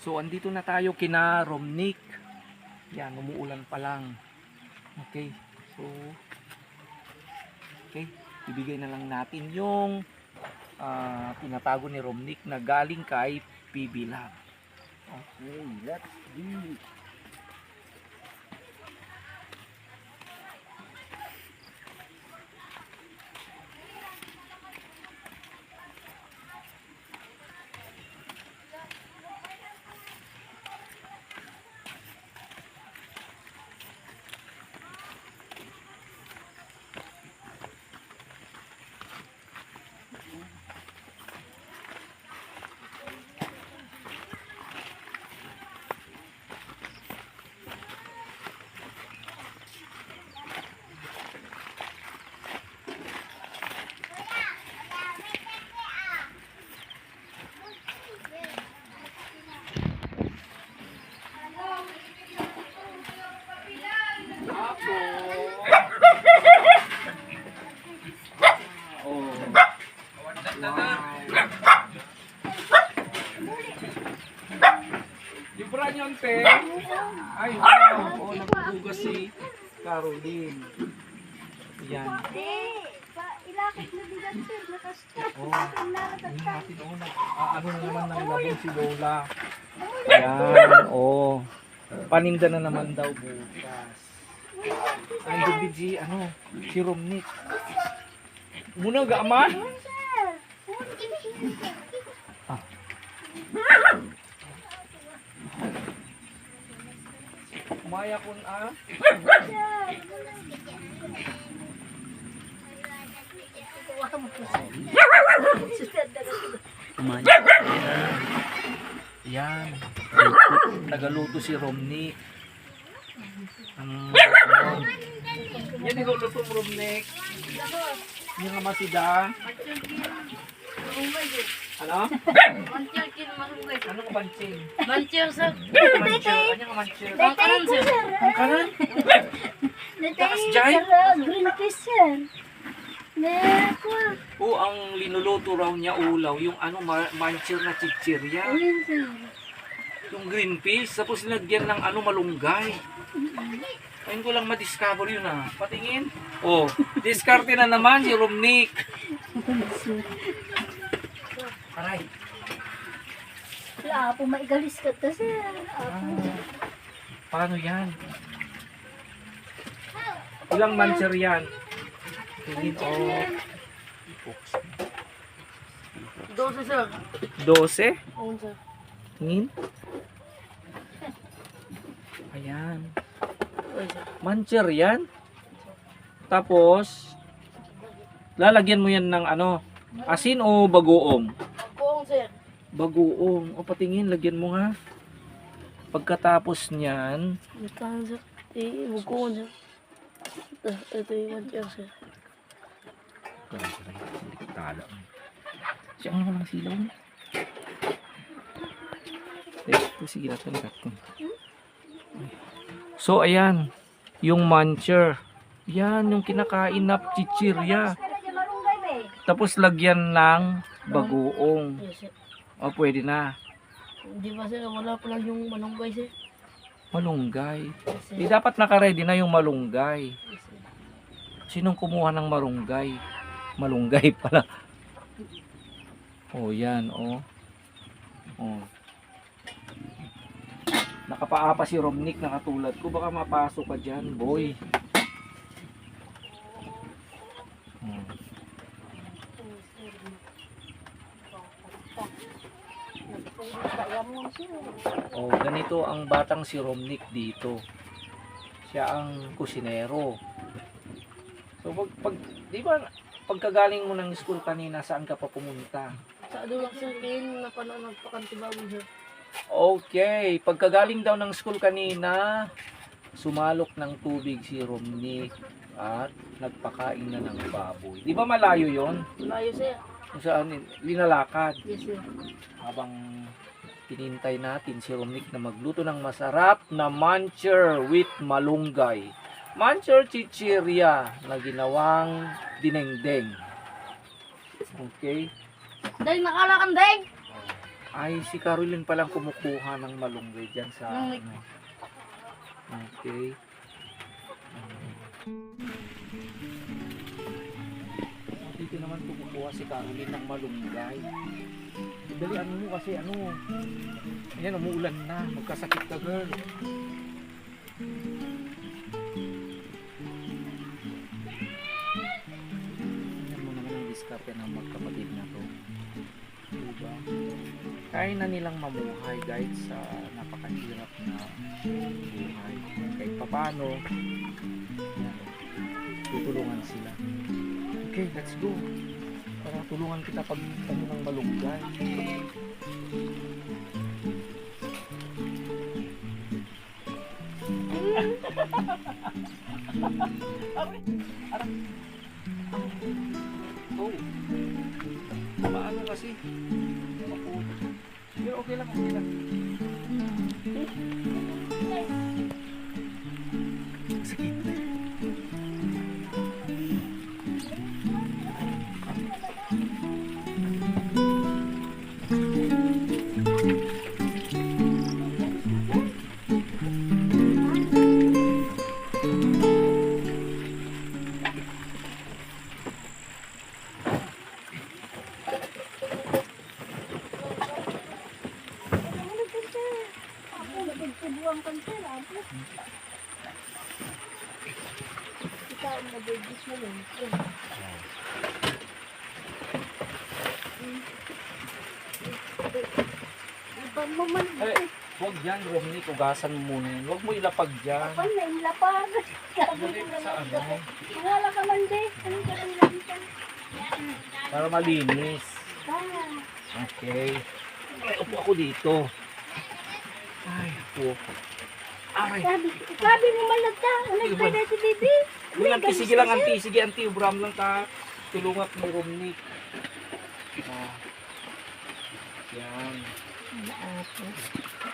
So, andito na tayo kina Romnick. Yan, umuulan pa lang. Okay. So, okay. Ibigay na lang natin yung ah, pinatago ni Romnick na galing kay PB Lab. Okay, let's do it. Oh. Te. Ay, wow. Oh, naghuhugas si Caroline. Yan. ilakit na bigat sir, nakastop. Oh. Ang natin, oh, nag, ah, ano na naman ng labong si Lola. Yan, oh. Paninda na naman daw bukas. Hindi si, ano, si Romnick. Muna, gaaman? Sir, Kumaya kun ah. Yan. Tagaluto si Romnick. Ang ano. Yan ikaw luto Romnick. Yung nga masida. Ano? Manchir kin marunggay. Ano ka banching? Manchir sa Manchir. Ano ka manchir? ang kanan sir. Ang kanan? Takas jay? green fish sir. Neko. O ang linuluto raw niya ulaw, yung ano ma- manchir na chichirya. Ayun sir. Yung green fish, tapos nilagyan ng ano malunggay. Ayun ko lang ma-discover yun ah. Patingin. Oh, diskarte na naman si Romnick. Aray. Wala po maigalis ka ta sir. Ah, paano yan? Ilang mancher yan? Tingin oh. Dosa sir. 12? Oo sir. Tingin. Ayan. Mancher yan. Tapos, lalagyan mo yan ng ano, asin o bagoong? Bagoong. O patingin, lagyan mo nga. Pagkatapos niyan, Ikaw sir. Eh, bukuon sir. Ito, ito yung manchir sir. Tala. Siya nga lang silaw niya. Eh, sige natin ko. So, ayan. Yung mancher. Yan, yung kinakain na chichirya. Tapos lagyan ng bagoong. Yes sir. O, pwede na. Di ba sir, wala pa lang yung manunggay sir. Malunggay. Yes. Di dapat nakaready na yung malunggay. Yes. Sinong kumuha ng marunggay? Malunggay pala. Oh, yan, oh. Oh. Nakapaapa si Romnick na katulad ko. Baka mapasok ka dyan, boy. Hmm. Oh, ganito ang batang si Romnick dito. Siya ang kusinero. So pag, pag di ba pagkagaling mo ng school kanina saan ka pa pumunta? Sa dulang sir, kayo na pa na nagpakantibago sir. Okay, pagkagaling daw ng school kanina, sumalok ng tubig si Romnick at nagpakain na ng baboy. Di ba malayo yon? Layo sir. Kung saan linalakad Yes sir. habang pinintay natin si Romnick na magluto ng masarap na mancher with malunggay. Mancher chichirya na ginawang dinengdeng. Okay? Dahil nakalakan dahil. Ay, si Caroline palang kumukuha ng malunggay dyan sa ano. Okay. Dito naman kumukuha si Caroline ng malunggay. Dali ano mo kasi ano. Ayan, umuulan na. Magkasakit ka girl. Tingnan mo naman ang diskarte ng magkapatid na to. Diba? Kaya na nilang mamuhay kahit sa napakahirap na buhay. Kahit papano, tutulungan sila. Okay, let's go. Para tulungan kita pag ano ng malunggay. Oh. Paano kasi? Pero okay lang, okay lang. Sakit. Ano ang nabigis mo man. Eh, huwag yan, Romney. Ugasan mo muna. Huwag mo ilapag dyan. Ako na ilapag. Dali sa ano, Wala ka man din. Ano ka lang labitan? para malinis. Ah. Okay. Ay, upo ako dito. Ay, upo. Sabi, sabi mo man nagta. Man. na si Bibi? Anti, sige lang, anti. Sige, anti. Ubram lang ka. Tulungat ni Romney. Ah. Yan.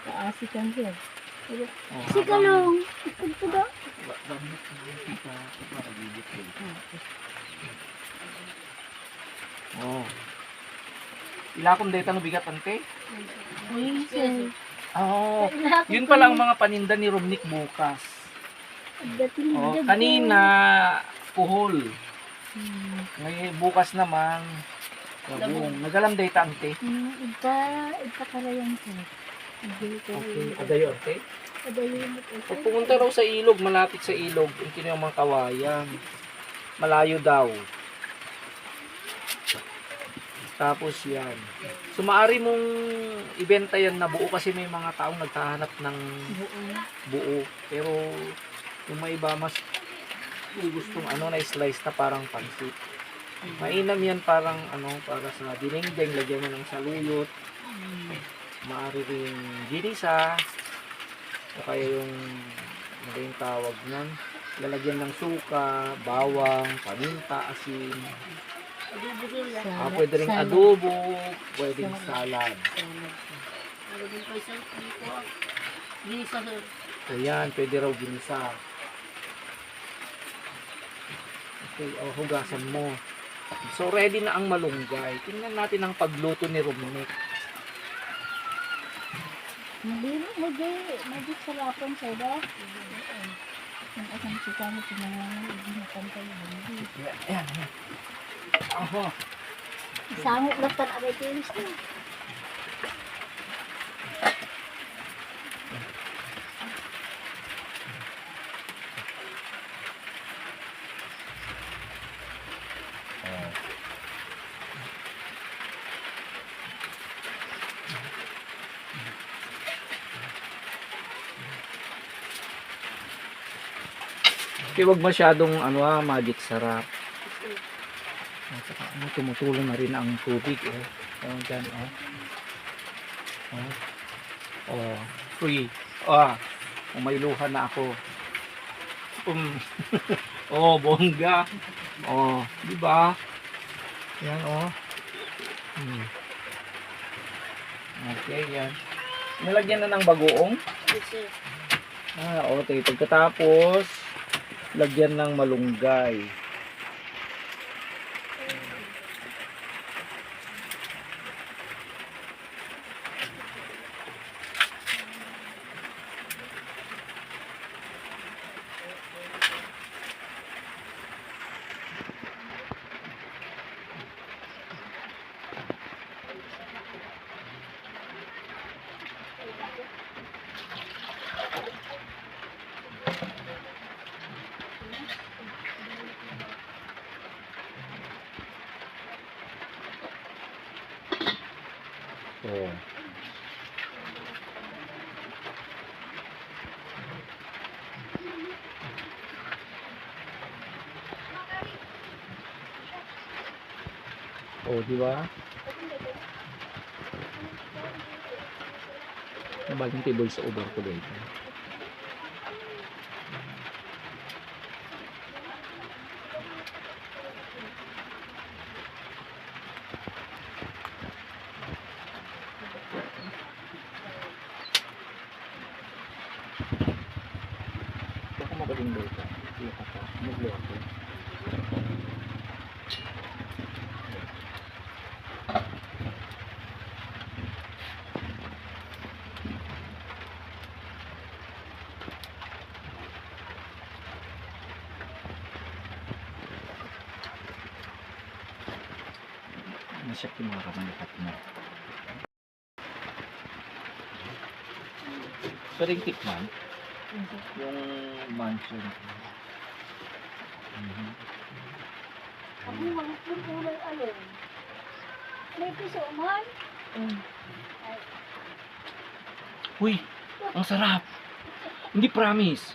Kaasi kang sir. Oh, Si Kalong. Pagpuga. Ba- bakit kita para gigit ko? Oh. Ila akong data no bigat ante? Uy, sir. Oh. Yun pala ang mga paninda ni Romnick bukas. Oh, kanina puhol. Ngayon bukas naman labong. Nagalam data ante. Hmm, Iba, iba. Hindi ko. Okay, adayo ante. Pag pumunta raw sa ilog, malapit sa ilog, yung kino yung mga kawayan. Malayo daw. Tapos yan. So maaari mong ibenta yan na buo kasi may mga taong naghahanap ng buo. Pero yung may iba mas gustong ano na slice na parang pansit. Mainam yan parang ano para sa dinengdeng, lagyan mo ng saluyot. Maaari rin ginisa. O kaya yung ano yung tawag nun? Lalagyan ng suka, bawang, paminta, asin. Ah, pwede rin adobo, pwede rin salad. Ayan, pwede raw ginisa. Okay, oh, hugasan mo. So, ready na ang malunggay. Tingnan natin ang pagluto ni Romnick. Mali, mali, mali sarapan sa iba. Ang asang sika mo, pinangangan, hindi nakantay. Ayan, ayan. Ayan. Aha. Isango lang tan abay tilis na. Okay, wag masyadong ano ah, magic sarap. At saka ano, tumutulong na rin ang tubig eh. Oh, dyan, oh. Oh. Oh, free. Ah, umayluhan na ako. Um. oh, bongga. Oh, di ba? Yan, oh. Hmm. Okay, yan. Nalagyan na ng bagoong. Ah, okay. Pagkatapos, lagyan ng malunggay. Oh, di ba? Table sa over ko dito. Nasyak yung mga kamalikat mo. Pwedeng tikman yung mansion. Mhm. Ako, manok ng kulay alin. May piso man. Mm. Uy, ang sarap. Hindi promise.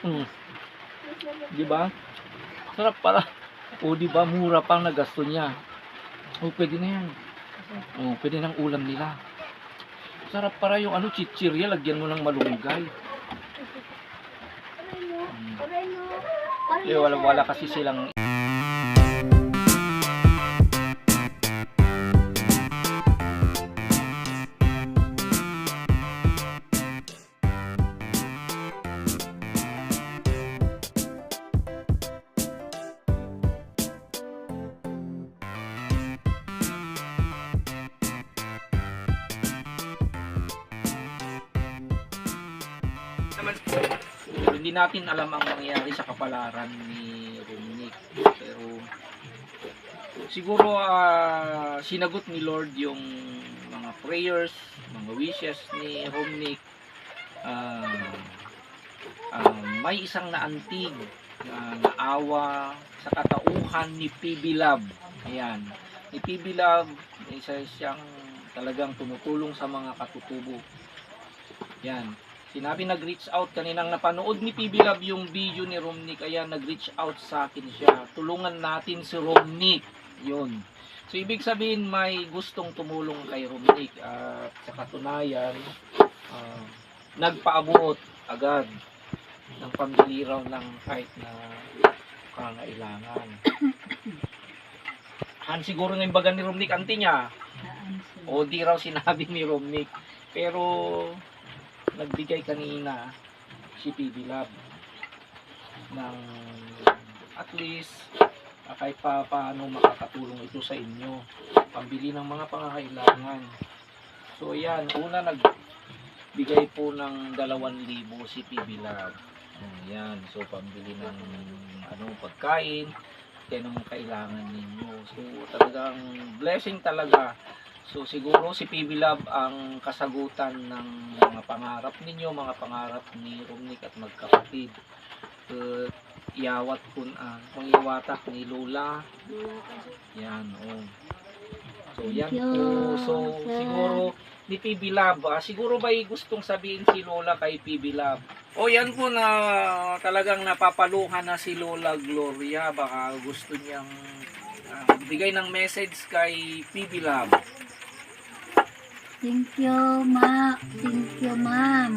Mm, di ba? Sarap pala. O di ba mura pang nagasto niya. O pwede na yan. O pwede ng ulam nila. Sarap para yung ano chichirya, lagyan mo ng malunggay. Mm. Mo. Eh, wala, wala kasi silang natin alam ang mangyayari sa kapalaran ni Romnick pero siguro ah, sinagot ni Lord yung mga prayers mga wishes ni Romnick Ah, ah, may isang naantig na naawa sa katauhan ni PB Love. Ayan. Ni PB Love isa siyang talagang tumutulong sa mga katutubo. Yan Sinabi nag-reach out kaninang napanood ni PB Love yung video ni Romnick kaya nag-reach out sa akin siya. Tulungan natin si Romnick. Yun. So ibig sabihin may gustong tumulong kay Romnick at sa katunayan ah, nagpaabot agad ng pambili raw ng kahit na kangailangan. Han siguro ng baga ni Romnick ante niya. O di raw sinabi ni Romnick. Pero nagbigay kanina si PB Lab ng at least ah, kahit pa paano makakatulong ito sa inyo pambili ng mga pangangailangan. So yan una nagbigay po ng 2,000 si PB Lab. Yan so pambili ng ano pagkain kaya ng kailangan ninyo. So talagang blessing talaga So siguro si PB Love ang kasagutan ng mga pangarap ninyo, mga pangarap ni Romnick at magkapatid. Uh, iawat kun ah, pangiwatak ni Lola. Yan, oh. So yan po. So siguro ni PB Love, ah, siguro ba gustong sabihin si Lola kay PB Love? O yan po na talagang napapaluhan na si Lola Gloria. Baka gusto niyang ah, bigay ng message kay PB Love. Thank you, ma. Thank you, ma'am.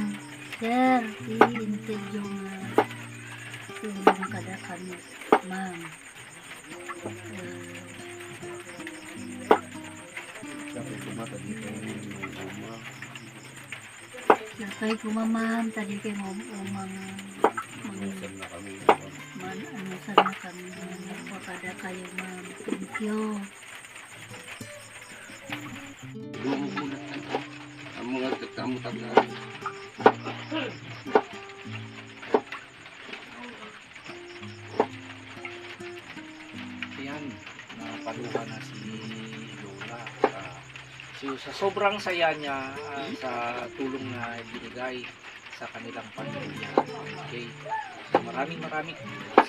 Sir, i-interview nga. Tulong kada kami, ma'am. Eh, Sabi ko mata dito yung mama. Sakay ko, ma'am. Tadi kay mo umang Minsan na kami. man ano sana kami kada kayo, ma'am. Thank you. Kakamutag na. Ayan, napaluha na si Lola. Ah, so, sa sobrang saya niya ah, sa tulong na binigay sa kanilang pamilya. Okay. So, maraming maraming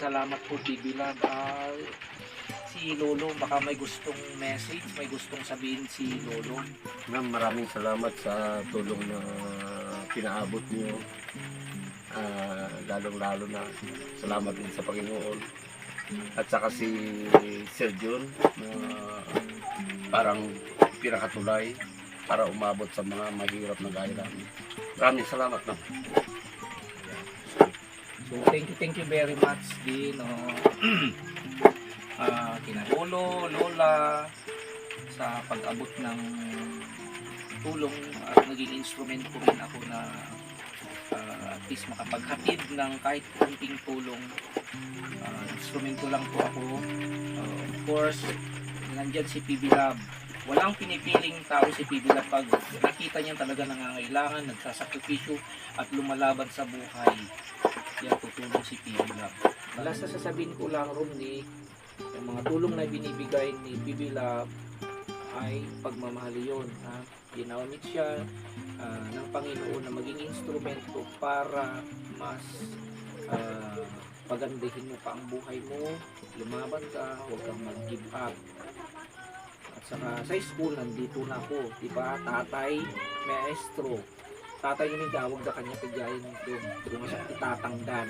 salamat po TV Lab. Ah, si Lolo, baka may gustong message, may gustong sabihin si Lolo. Ma'am, maraming salamat sa tulong na pinaabot niyo. Ah, lalong-lalo na salamat din sa Panginoon At saka si Sir John na parang pinakatulay para umabot sa mga mahirap na gaya namin. Maraming salamat na. So thank you, thank you very much din no. Ah, kina lolo, lola sa pag-abot ng tulong at naging instrumento rin ako na ah, at least makapaghatid ng kahit kunting tulong. Ah, instrumento lang po ako. Ah, of course, nandyan si PB Lab. Walang pinipiling tao si PB Lab pag nakita niya talaga nangangailangan, nagsasakripisyo at lumalaban sa buhay. Yan tutulong si PB Lab. Last na sasabihin ko lang, Romney, yung mga tulong na binibigay ni PB Lab ay pagmamahal yun. Ha? Ginamit siya ah, ng Panginoon na maging instrumento para mas ah, pagandahin mo pa ang buhay mo, lumaban ka, huwag kang mag-give up. At saka sa school, nandito na ako, di ba? Tatay, maestro. Tatay yung tawag na kanya kagayan nito. Kung sa itatangdan.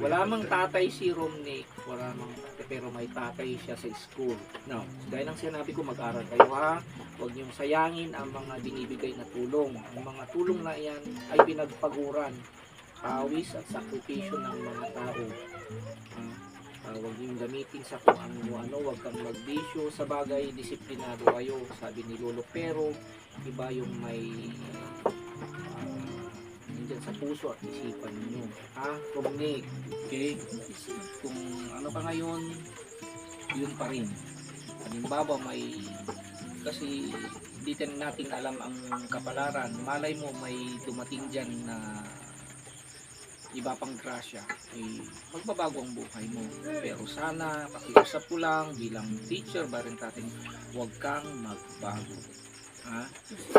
Wala mang tatay si Romnick, wala mang pero may tatay siya sa school. Now, gaya ng sinabi ko, mag-aral kayo ha. Huwag niyong sayangin ang mga binibigay na tulong. Ang mga tulong na yan ay pinagpaguran, pawis at sakripisyo ng mga tao. Ah, ah, huwag niyong gamitin sa kung ano ano, huwag kang magbisyo sa bagay, disiplinado kayo, sabi ni Lolo. Pero, iba yung may nandyan sa puso at isipan ninyo. Ha? Romnick, okay? Kung ano ka ngayon, yun pa rin. Halimbawa may kasi hindi natin alam ang kapalaran. Malay mo may dumating dyan na iba pang grasya. Eh, magbabago ang buhay mo. Pero sana, pakiusap ko lang bilang teacher, barin natin, huwag kang magbago. Ha?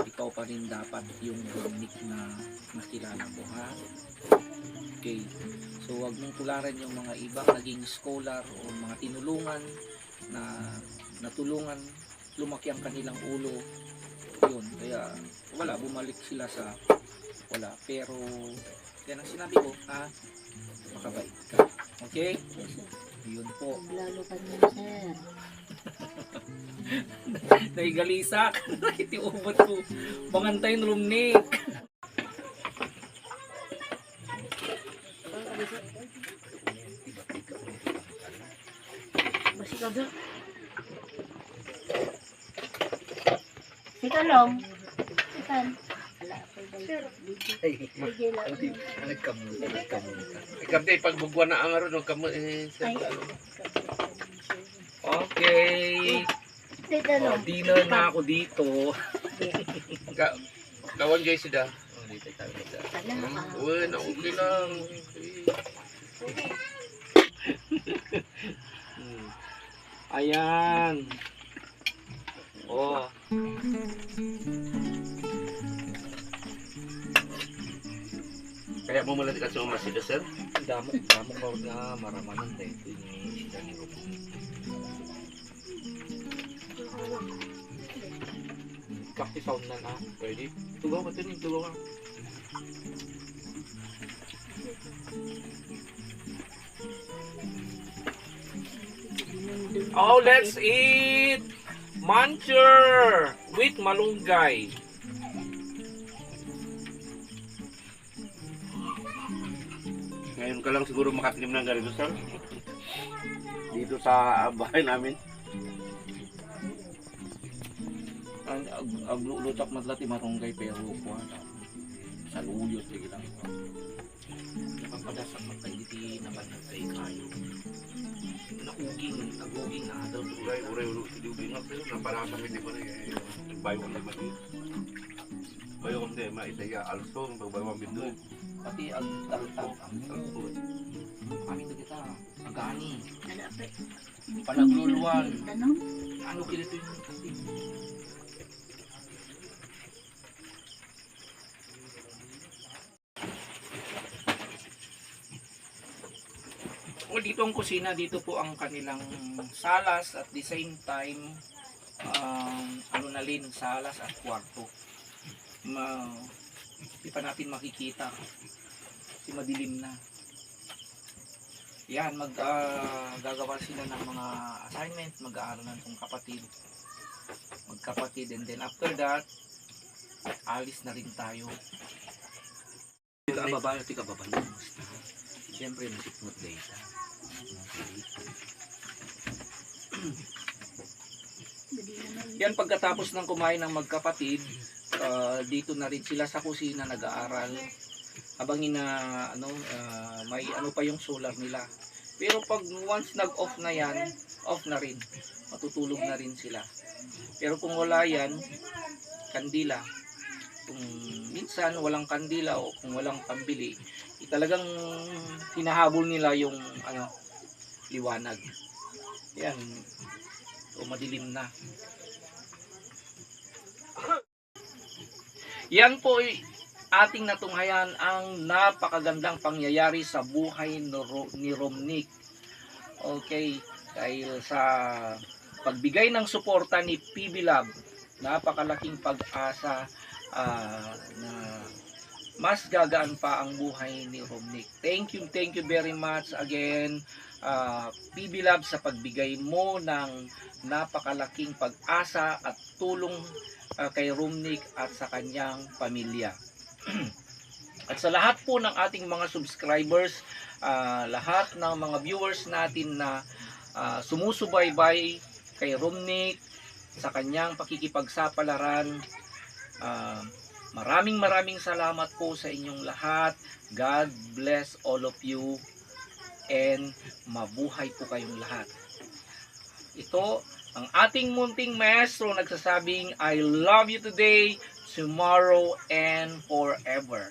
Ikaw pa rin dapat yung unique na nakilala mo. Ha? Okay. So, huwag mong tularan yung mga ibang naging scholar o mga tinulungan na natulungan lumaki ang kanilang ulo. Yun. Kaya, wala, bumalik sila sa wala. Pero, yan ang sinabi ko, ha? Makabait ka. Okay? Yun po. Lalo ka niya, sir. Naigalisak. Nakitiubot ko. Mangantay ng rumnik. Basi ka doon. Si Kalong. Ikan. Ala, ako ba? Ay, nagkamuta, nagkamuta. Ikaw din, pagbugwa na ang araw, nagkamu, eh, Ay. Okay. Oh, dinner na ako dito. Ka- Kawan guys sida. Oh, dito tayo sida. Ah. Uy, na okay lang. Hmm. Ayan. Oh. Kaya mo mula ka sa sida, sir? Damo, damo ko nga maramanan dahil ito ni sila ni Romnik. Kakti sound na na. Pwede. Tugaw ka din, tugaw ka. Oh, let's eat muncher with malunggay. Ngayon ka lang siguro makatikim ng sir. Dito sa bahay namin. Ang ag aglulutak matlati marunggay pero kuha na sa luyo sige lang napapadasak magkaiti naman kay kayo nauging naguging na daw Uray, uray, uray, uray, nga pero naparasa hindi mo rin eh. Bayo naman eh. Bayo kang di, maitaya alsong, bayo kang bindul. pati ang taltag ang Alsong. kami to kita agani Tanong? ano kilito yung Ang kusina, dito po ang kanilang salas at the same time um, ano na rin, salas at kwarto. Ma, di pa natin makikita kasi madilim na. yan, mag, ah, gagawa sila ng mga assignment, mag-aaral ng kapatid. Magkapatid, and then after that, alis na rin tayo. Tika baba, tika baba na. Siyempre, nasikmot data. Yan pagkatapos ng kumain ng magkapatid, ah, dito na rin sila sa kusina nag-aaral. Habang ina ano ah, may ano pa yung solar nila. Pero pag once nag-off na yan, off na rin. Matutulog na rin sila. Pero kung wala yan, kandila. Kung minsan walang kandila o kung walang pambili, eh, talagang hinahabol nila yung ano liwanag. Yan. O madilim na. Yan po ay ating natunghayan ang napakagandang pangyayari sa buhay ni Ro- ni Romnick. Okay, dahil sa pagbigay ng suporta ni PB Lab, napakalaking pag-asa ah, na mas gagaan pa ang buhay ni Romnick. Thank you, thank you very much again ah, PB Lab sa pagbigay mo ng napakalaking pag-asa at tulong uh, kay Rumnik at sa kanyang pamilya. at sa lahat po ng ating mga subscribers, ah, lahat ng mga viewers natin na ah, sumusubaybay kay Rumnik sa kanyang pakikipagsapalaran, ah, maraming maraming salamat po sa inyong lahat. God bless all of you and mabuhay po kayong lahat. Ito ang ating munting maestro nagsasabing I love you today, tomorrow, and forever.